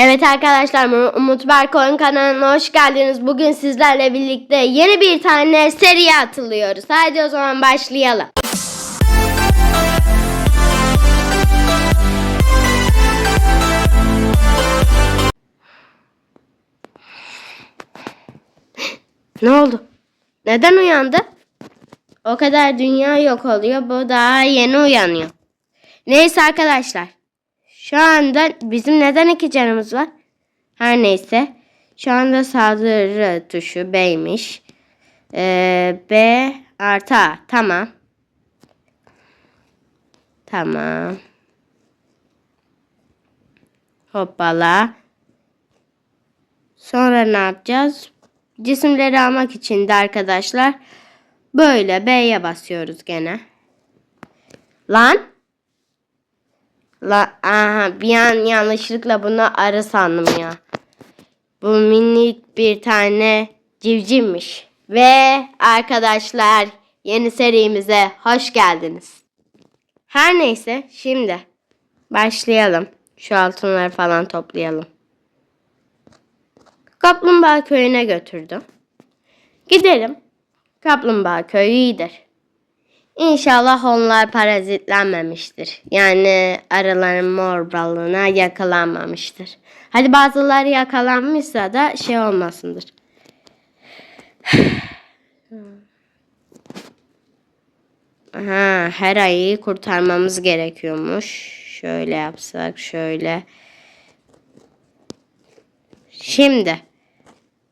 Evet arkadaşlar Umut Berk Oyun kanalına hoş geldiniz. Bugün sizlerle birlikte yeni bir tane seriye atılıyoruz. Hadi o zaman başlayalım. Ne oldu? Neden uyandı? O kadar dünya yok oluyor. Bu daha yeni uyanıyor. Neyse arkadaşlar. Şu anda bizim neden iki canımız var? Her neyse. Şu anda saldırı tuşu B'ymiş. Ee, B artı A. Tamam. Tamam. Hoppala. Sonra ne yapacağız? Cisimleri almak için de arkadaşlar böyle B'ye basıyoruz gene. Lan. La, aha, bir an yanlışlıkla bunu arı sandım ya. Bu minik bir tane civcivmiş. Ve arkadaşlar yeni serimize hoş geldiniz. Her neyse şimdi başlayalım. Şu altınları falan toplayalım. Kaplumbağa köyüne götürdüm. Gidelim. Kaplumbağa köyü iyidir. İnşallah onlar parazitlenmemiştir. Yani arıların mor balığına yakalanmamıştır. Hadi bazıları yakalanmışsa da şey olmasındır. Aha, her ayı kurtarmamız gerekiyormuş. Şöyle yapsak şöyle. Şimdi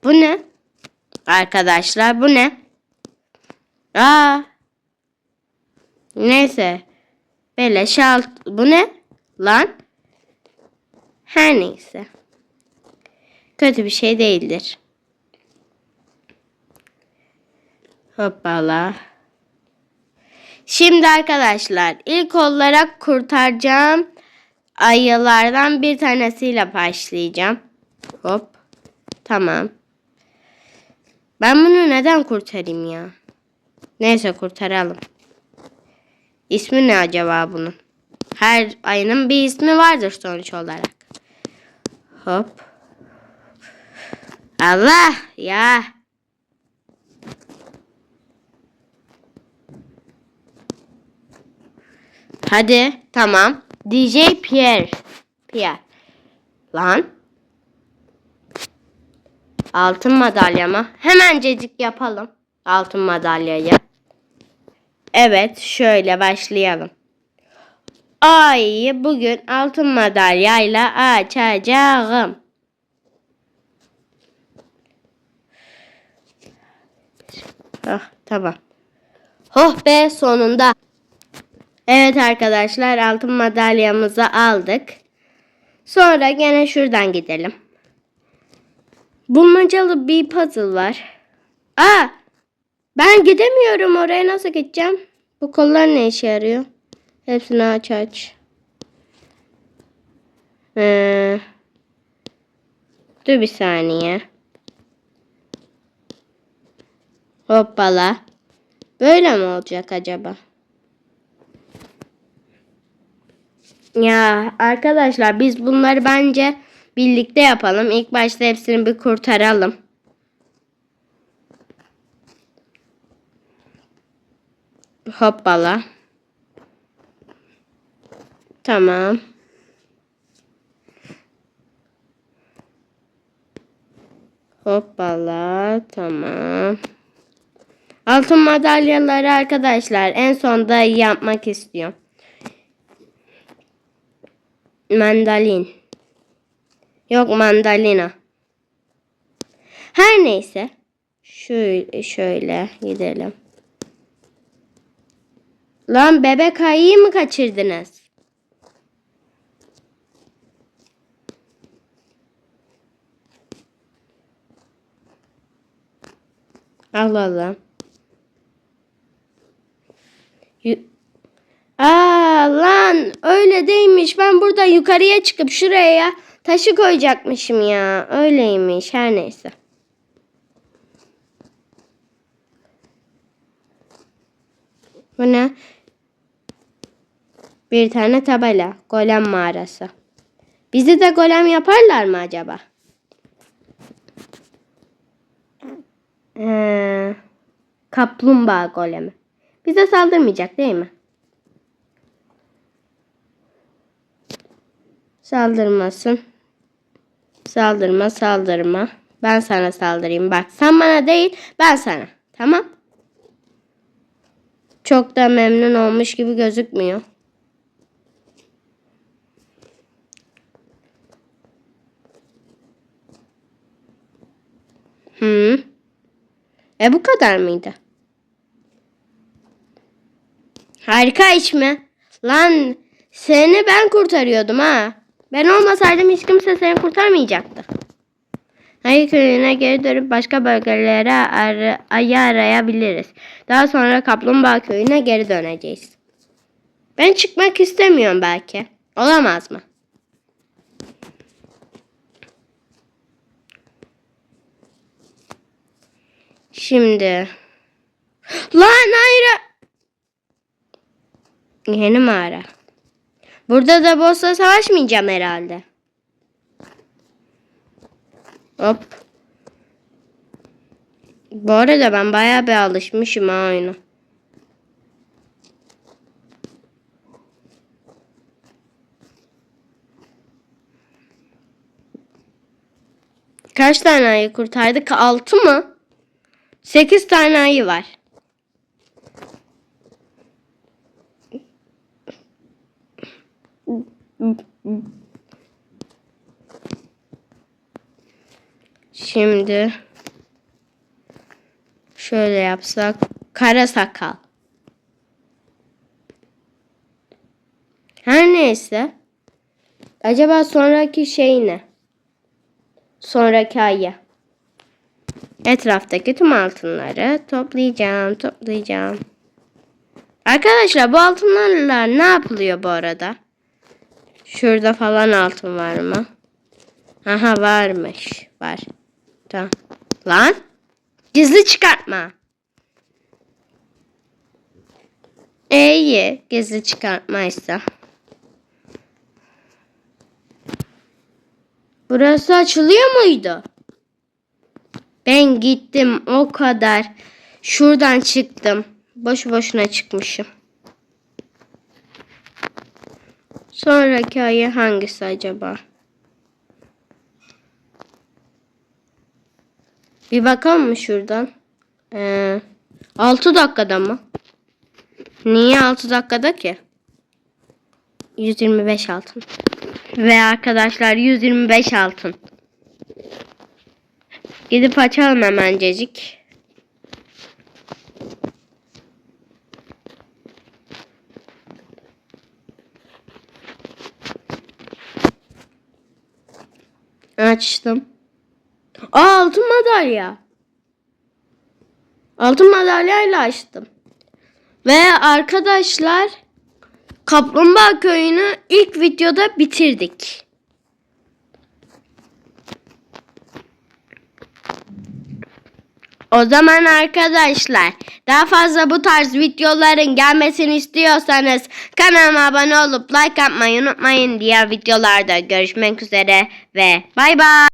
bu ne? Arkadaşlar bu ne? Aa. Neyse. Beleş alt. Bu ne? Lan. Her neyse. Kötü bir şey değildir. Hoppala. Şimdi arkadaşlar ilk olarak kurtaracağım ayılardan bir tanesiyle başlayacağım. Hop. Tamam. Ben bunu neden kurtarayım ya? Neyse kurtaralım. İsmi ne acaba bunun? Her ayının bir ismi vardır sonuç olarak. Hop. Allah ya. Hadi tamam. DJ Pierre. Pierre. Lan. Altın madalya mı? Hemencecik yapalım. Altın madalyayı. Evet şöyle başlayalım. Ayı bugün altın madalyayla açacağım. Ah tamam. Oh be sonunda. Evet arkadaşlar altın madalyamızı aldık. Sonra gene şuradan gidelim. Bulmacalı bir puzzle var. Aa! Ben gidemiyorum oraya nasıl gideceğim? Bu kollar ne işe yarıyor? Hepsini aç aç. Ee, dur bir saniye. Hoppala. Böyle mi olacak acaba? Ya arkadaşlar biz bunları bence birlikte yapalım. İlk başta hepsini bir kurtaralım. Hoppala. Tamam. Hoppala. Tamam. Altın madalyaları arkadaşlar en sonda yapmak istiyorum. Mandalin. Yok mandalina. Her neyse. Şöyle şöyle gidelim. Lan bebek ayıyı mı kaçırdınız? Allah Allah. Yu- Aa lan öyle değilmiş. Ben burada yukarıya çıkıp şuraya taşı koyacakmışım ya. Öyleymiş her neyse. Bu ne? Bir tane tabela. Golem mağarası. Bizi de golem yaparlar mı acaba? Ee, kaplumbağa golemi. Bize saldırmayacak değil mi? Saldırmasın. Saldırma saldırma. Ben sana saldırayım. Bak sen bana değil ben sana. Tamam. Çok da memnun olmuş gibi gözükmüyor. Hı. E bu kadar mıydı? Harika iş mi? Lan seni ben kurtarıyordum ha. Ben olmasaydım hiç kimse seni kurtarmayacaktı. Hayır köyüne geri dönüp başka bölgelere ar ayı arayabiliriz. Daha sonra Kaplumbağa köyüne geri döneceğiz. Ben çıkmak istemiyorum belki. Olamaz mı? Şimdi. Lan hayır. Yeni mağara. Burada da boss'la savaşmayacağım herhalde. Hop. Bu arada ben bayağı bir alışmışım ha. Kaç tane ayı kurtardık? Altı mı? Sekiz tane ayı var. Şimdi şöyle yapsak kara sakal. Her neyse. Acaba sonraki şey ne? Sonraki ayı. Etraftaki tüm altınları toplayacağım, toplayacağım. Arkadaşlar bu altınlarla ne yapılıyor bu arada? Şurada falan altın var mı? Aha varmış. Var. Tamam. Lan. Gizli çıkartma. İyi. Gizli çıkartmaysa. Burası açılıyor muydu? Ben gittim o kadar. Şuradan çıktım. Boş boşuna çıkmışım. Sonraki ayı hangisi acaba? Bir bakalım mı şuradan? Ee, 6 dakikada mı? Niye 6 dakikada ki? 125 altın. Ve arkadaşlar 125 altın. Gidip açalım hemencecik. Açtım. Aa altın madalya. Altın madalyayla açtım. Ve arkadaşlar Kaplumbağa köyünü ilk videoda bitirdik. O zaman arkadaşlar daha fazla bu tarz videoların gelmesini istiyorsanız kanalıma abone olup like atmayı unutmayın. Diğer videolarda görüşmek üzere ve bay bay.